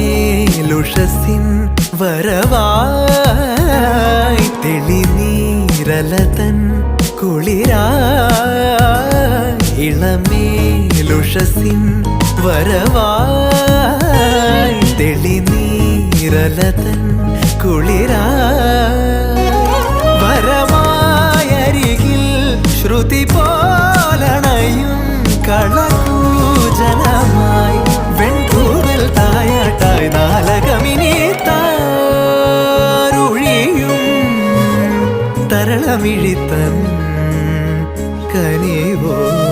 ഇളമേലുഷസിൻ വരവായി തെളിനീരലതൻ കുളിരായി ഇളമേലുഷസിൻ വരവായി തെളിനീരലതൻ കുളിരായി വരമായരികിൽ ശ്രുതി പോലണയും കള തരളമിഴിത്തൻ കനിവോ?